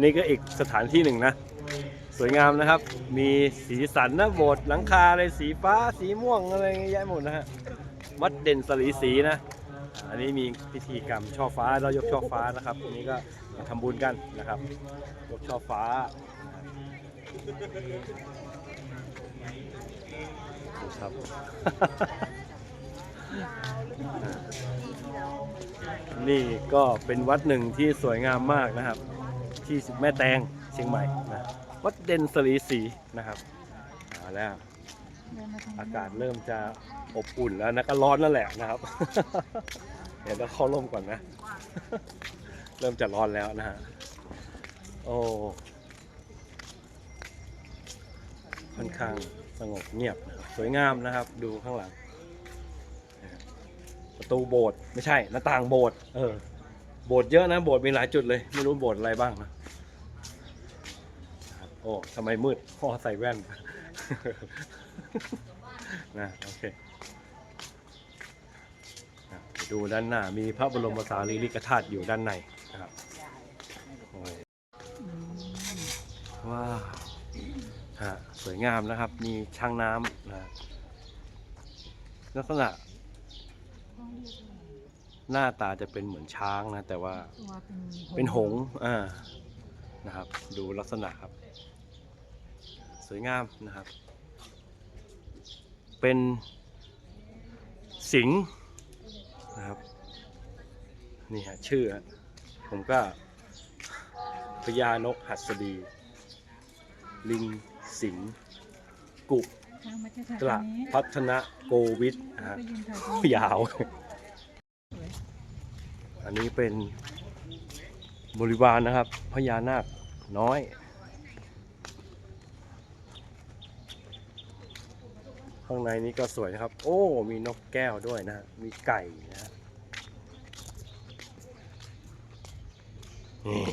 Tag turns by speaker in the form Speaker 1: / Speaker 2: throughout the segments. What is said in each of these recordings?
Speaker 1: นี่ก็อีกสถานที่หนึ่งนะ สวยงามนะครับ มีสีสันนะโบสถ์หลังคาอะไรสีฟ้าสีม่วงอะไรเงี้ยแยะหมดนะฮะวัดเด่นสลีสีนะอันนี้มีพิธีกรรมช่อฟ้าเรายกช่อฟ้านะครับอันนี้ก็มาทำบุญกันนะครับยกช่อฟ้าครับนี่ก็เป็นวัดหนึ่งที่สวยงามมากนะครับ ที่แม่แตงเชียงใหม่นะวัดเด่นสลีสีนะครับเอาแล้วอากาศเริ่มจะอบอุ่นแล้วนะก็ร้อนแล้วแหละนะครับ เดี๋ยวเราเข้าร่มก่อนนะ เริ่มจะร้อนแล้วนะฮะโอ้ค่อนข้างสงบเงียบนะครับสวยงามนะครับ ดูข้างหลังนะครับประตูโบสถ์ไม่ใช่หน้าต่างโบสถ์เออ โบสถ์เยอะนะ โบสถ์มีหลายจุดเลย ไม่รู้โบสถ์อะไรบ้างนะโอ้ทำไมมืดพ่อใส่แว่น นะโอเคดูด้านหน้า มีพระบรมสารีริกธาตุอยู่ด้านในนะครับว้าวฮะสวยงามนะครับ มีช่างน้ำนะลักษณะ หน้าตาจะเป็นเหมือนช้างนะ แต่ว่า
Speaker 2: ตัวเป็น
Speaker 1: เป็นหงส์อ่านะครับ ดูลักษณะครับ สวยงามนะครับ เป็นสิงห์นะครับนี่ฮะชื่อฮะผมก็พญานกหัสดี ลิงสิงห์กุ
Speaker 2: ทางมาจะถ่าย
Speaker 1: กระ
Speaker 2: นี้
Speaker 1: พัฒนะโกวิทนะฮะ
Speaker 2: ไปยืนถ่ายตรง
Speaker 1: โอ้
Speaker 2: นี้
Speaker 1: ยาวอั นนี้เป็นบริวารนะครับพญานาคน้อย ข้างในนี้ก็สวยนะครับ โอ้ มีนกแก้วด้วยนะ มีไก่นะฮะนี่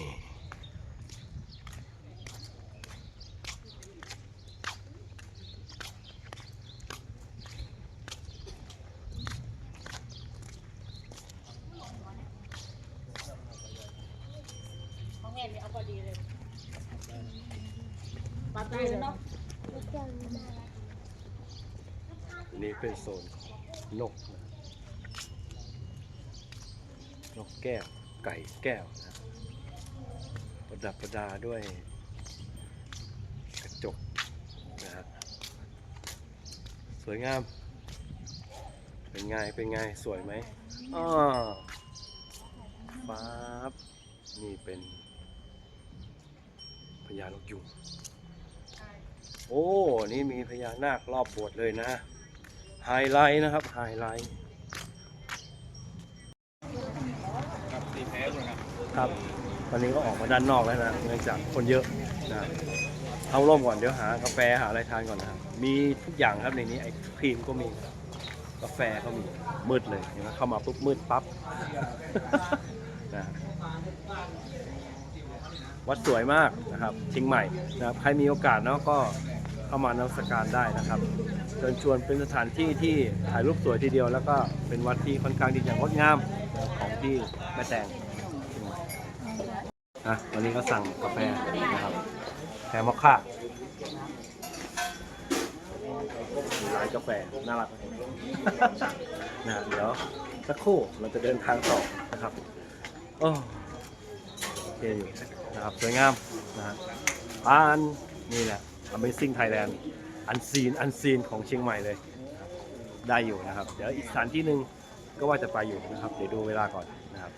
Speaker 3: ของแม่เนี่ยเอาพอดีเลย ปลาใจเนาะ
Speaker 1: อันนี้เป็นโซนของนกนะนกแก้ว ไก่แก้วนะประดับประดาด้วยกระจกนะฮะสวยงาม เป็นไง เป็นไง สวยไหมอ้อฟ้าบนี่เป็นพญานกยุง โอ้ นี่มีพญานาครอบโบสถ์เลยนะ ไฮไลท์นะครับ ไฮไลท์ครับตอนนี้ก็ออกมาด้านนอกแล้วนะ เนื่องจากคนเยอะนะเอาร่มก่อน เดี๋ยวหากาแฟหาอะไรทานก่อนนะครับ มีทุกอย่างครับในนี้ไอศครีมก็มี กาแฟก็มี มืดเลยเห็นไหมเข้ามาปุ๊บมืดปั๊บนะวัดสวยมากนะครับเชียงใหม่นะครับ ใครมีโอกาสเนาะก็ เข้ามานมัสการได้นะครับเชิญชวนเป็นสถานที่ที่ถ่ายรูปสวยทีเดียว แล้วก็เป็นวัดที่ค่อนข้างที่จะงดงามของที่แม่แตงนะวันนี้ก็สั่งกาแฟนะครับแฟมอคค่าร้านกาแฟน่ารักนะเดี๋ยวสักครู่เราจะเดินทางต่อนะครับโอ้โอเคอยู่นะครับสวยงามนะฮะปานนี่แหละ Amazing Thailand อันซีนอันซีนของเชียงใหม่เลย ได้อยู่นะครับ เดี๋ยวอีกสถานที่หนึ่งก็ว่าจะไปอยู่นะครับ เดี๋ยวดูเวลาก่อนนะครับ